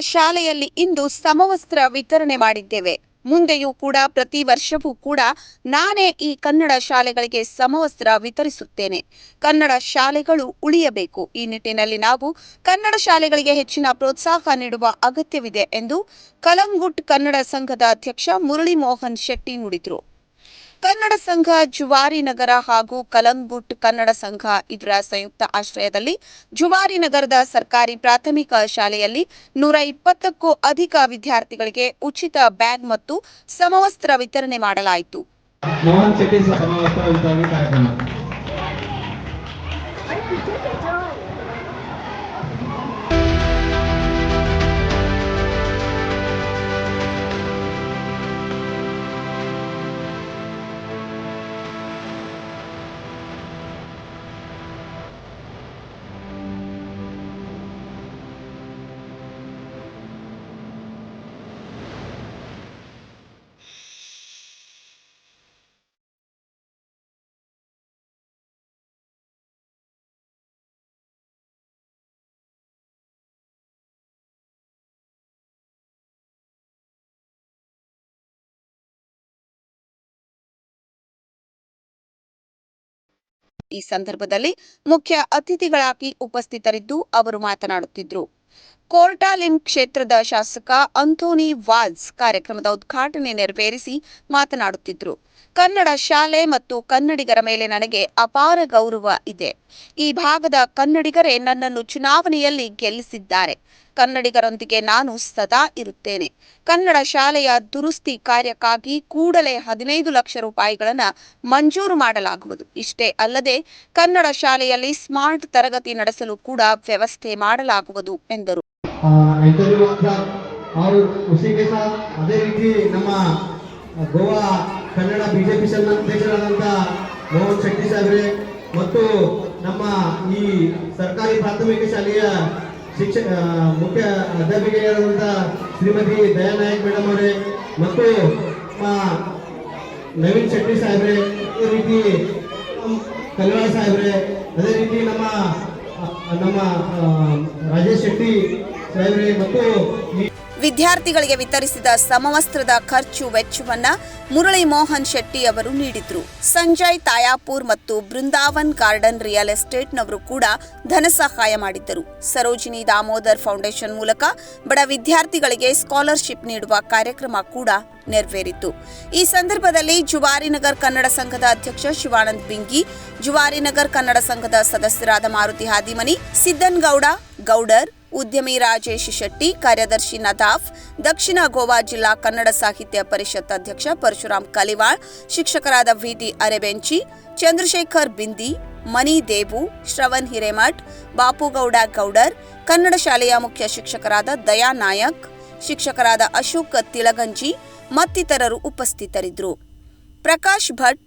ಶಾಲೆಯಲ್ಲಿ ಇಂದು ಸಮವಸ್ತ್ರ ವಿತರಣೆ ಮಾಡಿದ್ದೇವೆ. ಮುಂದೆಯೂ ಕೂಡ ಪ್ರತಿ ವರ್ಷವೂ ಕೂಡ ನಾನೇ ಈ ಕನ್ನಡ ಶಾಲೆಗಳಿಗೆ ಸಮವಸ್ತ್ರ ವಿತರಿಸುತ್ತೇನೆ. ಕನ್ನಡ ಶಾಲೆಗಳು ಉಳಿಯಬೇಕು. ಈ ನಿಟ್ಟಿನಲ್ಲಿ ನಾವು ಕನ್ನಡ ಶಾಲೆಗಳಿಗೆ ಹೆಚ್ಚಿನ ಪ್ರೋತ್ಸಾಹ ನೀಡುವ ಅಗತ್ಯವಿದೆ ಎಂದು ಕಲಂಗುಟ್ ಕನ್ನಡ ಸಂಘದ ಅಧ್ಯಕ್ಷ ಮುರಳಿ ಮೋಹನ್ ಶೆಟ್ಟಿ ನುಡಿದರು. ಕನ್ನಡ ಸಂಘ ಜುವಾರಿ ನಗರ ಹಾಗೂ ಕಲಂಗುಟ್ ಕನ್ನಡ ಸಂಘ ಇದರ ಸಂಯುಕ್ತ ಆಶ್ರಯದಲ್ಲಿ ಜುವಾರಿ ನಗರದ ಸರ್ಕಾರಿ ಪ್ರಾಥಮಿಕ ಶಾಲೆಯಲ್ಲಿ ನೂರ ಇಪ್ಪತ್ತಕ್ಕೂ ಅಧಿಕ ವಿದ್ಯಾರ್ಥಿಗಳಿಗೆ ಉಚಿತ ಬ್ಯಾಗ್ ಮತ್ತು ಸಮವಸ್ತ್ರ ವಿತರಣೆ ಮಾಡಲಾಯಿತು. ಈ ಸಂದರ್ಭದಲ್ಲಿ ಮುಖ್ಯ ಅತಿಥಿಗಳಾಗಿ ಉಪಸ್ಥಿತರಿದ್ದು ಅವರು ಮಾತನಾಡುತ್ತಿದ್ದರು. ಕೋರ್ಟಾಲಿನ್ ಕ್ಷೇತ್ರದ ಶಾಸಕ ಅಂಥೋನಿ ವಾಲ್ಸ್ ಕಾರ್ಯಕ್ರಮದ ಉದ್ಘಾಟನೆ ನೆರವೇರಿಸಿ ಮಾತನಾಡುತ್ತಿದ್ದರು ಕನ್ನಡ ಶಾಲೆ ಮತ್ತು ಕನ್ನಡಿಗರ ಮೇಲೆ ನನಗೆ ಅಪಾರ ಗೌರವ ಇದೆ. ಈ ಭಾಗದ ಕನ್ನಡಿಗರೇ ನನ್ನನ್ನು ಚುನಾವಣೆಯಲ್ಲಿ ಗೆಲ್ಲಿಸಿದ್ದಾರೆ. ಕನ್ನಡಿಗರೊಂದಿಗೆ ನಾನು ಸದಾ ಇರುತ್ತೇನೆ. ಕನ್ನಡ ಶಾಲೆಯ ದುರಸ್ತಿ ಕಾರ್ಯಕ್ಕಾಗಿ ಕೂಡಲೇ ಹದಿನೈದು ಲಕ್ಷ ರೂಪಾಯಿಗಳನ್ನು ಮಂಜೂರು ಮಾಡಲಾಗುವುದು. ಇಷ್ಟೇ ಅಲ್ಲದೆ, ಕನ್ನಡ ಶಾಲೆಯಲ್ಲಿ ಸ್ಮಾರ್ಟ್ ತರಗತಿ ನಡೆಸಲು ಕೂಡ ವ್ಯವಸ್ಥೆ ಮಾಡಲಾಗುವುದು ಎಂದರು. ಹೆಂಡರಿವಂಥ ಅವರು ಖುಷಿ ಕೆಲಸ ಅದೇ ರೀತಿ ನಮ್ಮ ಗೋವಾ ಕನ್ನಡ ಬಿಜೆಪಿ ಅಧ್ಯಕ್ಷರಾದಂಥ ಮೋಹನ್ ಶೆಟ್ಟಿ ಸಾಹೇಬ್ರೆ ಮತ್ತು ನಮ್ಮ ಈ ಸರ್ಕಾರಿ ಪ್ರಾಥಮಿಕ ಶಾಲೆಯ ಶಿಕ್ಷಕ ಮುಖ್ಯ ಅಧ್ಯಾಪಿಕೆಯರಾದಂಥ ಶ್ರೀಮತಿ ದಯಾನಾಯಕ್ ಮೇಡಮ್ ಅವರೇ ಮತ್ತು ನಮ್ಮ ನವೀನ್ ಶೆಟ್ಟಿ ಸಾಹೇಬ್ರೆ, ಅದೇ ರೀತಿ ಕಲ್ಯಾಣ ಸಾಹೇಬ್ರೆ, ಅದೇ ರೀತಿ ನಮ್ಮ ನಮ್ಮ ರಾಜೇಶ್ ಶೆಟ್ಟಿ ವಿದ್ಯಾರ್ಥಿಗಳಿಗೆ ವಿತರಿಸಿದ ಸಮವಸ್ತ್ರದ ಖರ್ಚು ವೆಚ್ಚವನ್ನ ಮುರಳಿ ಮೋಹನ್ ಶೆಟ್ಟಿ ಅವರು ನೀಡಿದ್ರು. ಸಂಜಯ್ ತಾಯಾಪುರ್ ಮತ್ತು ಬೃಂದಾವನ್ ಗಾರ್ಡನ್ ರಿಯಲ್ ಎಸ್ಟೇಟ್ನವರು ಕೂಡ ಧನ ಸಹಾಯ ಮಾಡಿದ್ದರು. ಸರೋಜಿನಿ ದಾಮೋದರ್ ಫೌಂಡೇಶನ್ ಮೂಲಕ ಬಡ ವಿದ್ಯಾರ್ಥಿಗಳಿಗೆ ಸ್ಕಾಲರ್ಶಿಪ್ ನೀಡುವ ಕಾರ್ಯಕ್ರಮ ಕೂಡ ನೆರವೇರಿತು. ಈ ಸಂದರ್ಭದಲ್ಲಿ ಜುವಾರಿನಗರ್ ಕನ್ನಡ ಸಂಘದ ಅಧ್ಯಕ್ಷ ಶಿವಾನಂದ್ ಬಿಂಗಿ ಜುವಾರಿನಗರ್ ಕನ್ನಡ ಸಂಘದ ಸದಸ್ಯರಾದ ಮಾರುತಿ ಹಾದಿಮನಿ, ಸಿದ್ದನ್ ಗೌಡ, ಗೌಡರ್ ಉದ್ಯಮಿ ರಾಜೇಶ್ ಶೆಟ್ಟಿ, ಕಾರ್ಯದರ್ಶಿ ನದಾಫ್, ದಕ್ಷಿಣ ಗೋವಾ ಜಿಲ್ಲಾ ಕನ್ನಡ ಸಾಹಿತ್ಯ ಪರಿಷತ್ ಅಧ್ಯಕ್ಷ ಪರಶುರಾಮ್ ಕಲಿವಾಳ್, ಶಿಕ್ಷಕರಾದ ವಿಟಿ ಅರೆಬೆಂಚಿ, ಚಂದ್ರಶೇಖರ್ ಬಿಂದಿ ಮನಿ ದೇವು ಶ್ರವಣ್ ಹಿರೇಮಠ್, ಬಾಪುಗೌಡ ಗೌಡರ್, ಕನ್ನಡ ಶಾಲೆಯ ಮುಖ್ಯ ಶಿಕ್ಷಕರಾದ ದಯಾ ನಾಯಕ್, ಶಿಕ್ಷಕರಾದ ಅಶೋಕ್ ತಿಳಗಂಜಿ ಮತ್ತಿತರರು ಉಪಸ್ಥಿತರಿದ್ದರು. ಪ್ರಕಾಶ್ ಭಟ್